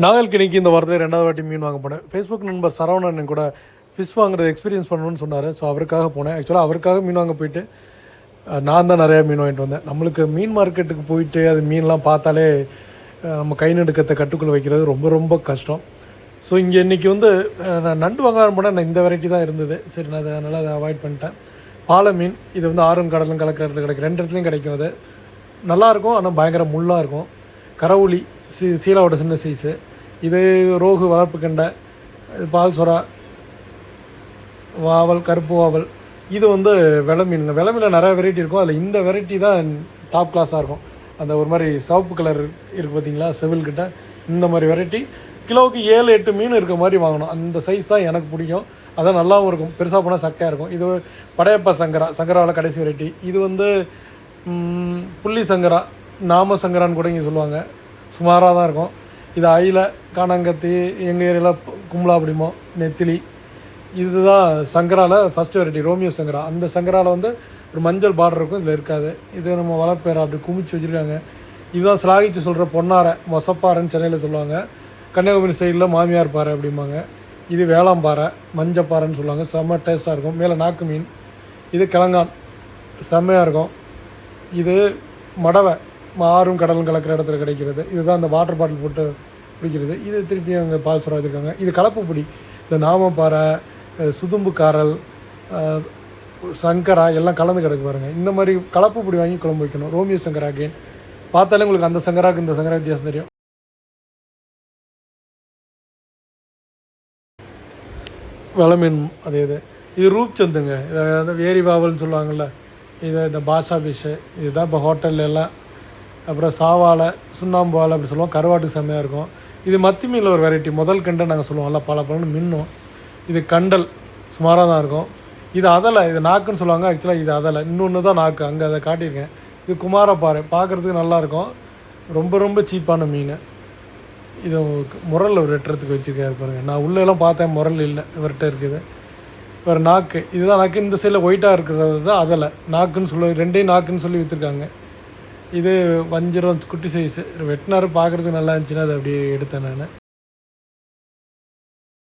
நாகல்கிணிக்கு இந்த வாரத்தில் ரெண்டாவது வாட்டி மீன் வாங்க போனேன். ஃபேஸ்புக் நண்பர் சரவணன் கூட ஃபிஷ் வாங்குறது எக்ஸ்பீரியன்ஸ் பண்ணணும்னு சொன்னார். ஸோ அவருக்காக போனேன். ஆக்சுவலாக அவருக்காக மீன் வாங்க போயிட்டு நான் தான் நிறையா மீன் வாங்கிட்டு வந்தேன். நம்மளுக்கு மீன் மார்க்கெட்டுக்கு போயிட்டு அது மீன்லாம் பார்த்தாலே நம்ம கை நடுக்கத்தை கட்டுக்குள்ளே வைக்கிறது ரொம்ப ரொம்ப கஷ்டம். ஸோ இங்கே இன்றைக்கி வந்து நான் நண்டு வாங்கலாம் போனால் நான் இந்த வெரைட்டி தான் இருந்தது. சரி நான் அதை அதனால் அதை அவாய்ட் பண்ணிட்டேன். பாலை மீன் இது வந்து ஆறும் கடலும் கலக்கிற இடத்துல கிடைக்கும். ரெண்டு இடத்துலையும் கிடைக்கும் அது. நல்லாயிருக்கும் ஆனால் பயங்கர முள்ளாக இருக்கும். கரவுளி சீ சீலாவோட சின்ன சைஸு. இது ரோகு வளர்ப்பு கண்டை இது பால் சொரா வாவல் கருப்பு வாவல். இது வந்து வெலை மீன். வெலை மீனில் நிறைய வெரைட்டி இருக்கும். அதில் இந்த வெரைட்டி தான் டாப் கிளாஸாக இருக்கும். அந்த ஒரு மாதிரி சிவப்பு கலர் இருக்குது பார்த்தீங்களா செவில் கிட்ட. இந்த மாதிரி வெரைட்டி கிலோவுக்கு ஏழு எட்டு மீன் இருக்க மாதிரி வாங்கணும். அந்த சைஸ் தான் எனக்கு பிடிக்கும். அதான் நல்லாவும் இருக்கும். பெருசாக போனால் சக்கையாக இருக்கும். இது படையப்பா சங்கரா சங்கராவில் கடைசி வெரைட்டி இது வந்து புள்ளி சங்கரா நாம சங்கரான்னு கூட இங்கே சொல்லுவாங்க. சுமாராக தான் இருக்கும். இது அயில காணாங்கத்தி எங்கள் ஏரியாவில் கும்பலா அப்படிமோ நெத்திலி. இதுதான் சங்கரால ஃபஸ்ட் வெரைட்டி ரோமியோ சங்கரா. அந்த சங்கரால வந்து ஒரு மஞ்சள் பார்டர் இருக்கும் இதில் இருக்காது. இது நம்ம வளர்ப்பேரை அப்படி குமிச்சு வச்சுருக்காங்க. இதுதான் சிலாகிச்சு சொல்கிற பொன்னாரை மொசப்பாறைன்னு சென்னையில் சொல்லுவாங்க. கன்னியாகுமரி சைடில் மாமியார் பாறை அப்படிம்பாங்க. இது வேளாம்பாறை மஞ்சப்பாறைன்னு சொல்லுவாங்க. செம்ம டேஸ்ட்டாக இருக்கும். மேலே நாக்கு மீன். இது கிழங்கான். செம்மையாக இருக்கும். இது மடவை. ஆறும் கடலும் கலக்கிற இடத்துல கிடைக்கிறது. இதுதான் அந்த வாட்டர் பாட்டில் போட்டு பிடிக்கிறது இது திருப்பி அங்கே பால் சுறா வச்சுருக்காங்க. இது கலப்பு பிடி இந்த நாமப்பாறை சுதும்புக்காரல் சங்கரா எல்லாம் கலந்து கிடக்கு பாருங்க. இந்த மாதிரி கலப்பு பிடி வாங்கி குழம்பு வைக்கணும். ரோமியோ சங்கரா அகெயின் பார்த்தாலே உங்களுக்கு அந்த சங்கராக்கு இந்த சங்கரா வித்தியாசம் தெரியும். வளமீன் அதே இது. இது ரூப் சந்துங்க இதை வேரி பாவல்னு சொல்லுவாங்கள்ல இது இந்த பாஷா ஃபிஷ்ஷு இதுதான் இப்போ ஹோட்டல்ல எல்லாம் அப்புறம் சாவாலை சுண்ணாம்பு வாழை அப்படி சொல்லுவோம். கருவாட்டு செம்மையாக இருக்கும். இது மத்தி மீனில் ஒரு வெரைட்டி முதல் கண்டை நாங்கள் சொல்லுவோம்ல பல பலன்னு மின்னும். இது கண்டல் சுமாராக தான் இருக்கும். இது அதலை இது நாக்குன்னு சொல்லுவாங்க. ஆக்சுவலாக இது அதலை. இன்னொன்று தான் நாக்கு. அங்கே அதை காட்டியிருக்கேன். இது குமாரப்பாறை. பார்க்குறதுக்கு நல்லாயிருக்கும் ரொம்ப ரொம்ப சீப்பான மீன். இது முரல் ஒரு வெட்டுறதுக்கு வச்சுருக்காரு பாருங்க. நான் உள்ளெல்லாம் பார்த்தேன். முரல் இல்லை. இவர்கிட்ட இருக்குது. வேறு நாக்கு. இதுதான் நாக்கு. இந்த சைடில் ஒயிட்டாக இருக்கிறது தான் அதில். நாக்குன்னு சொல்லி ரெண்டையும் நாக்குன்னு சொல்லி விற்றுருக்காங்க இது வஞ்சிரம் குட்டி சைஸு வெட்டினார் பார்க்குறதுக்கு நல்லா இருந்துச்சுன்னா அதை அப்படியே எடுத்தேன் நான்.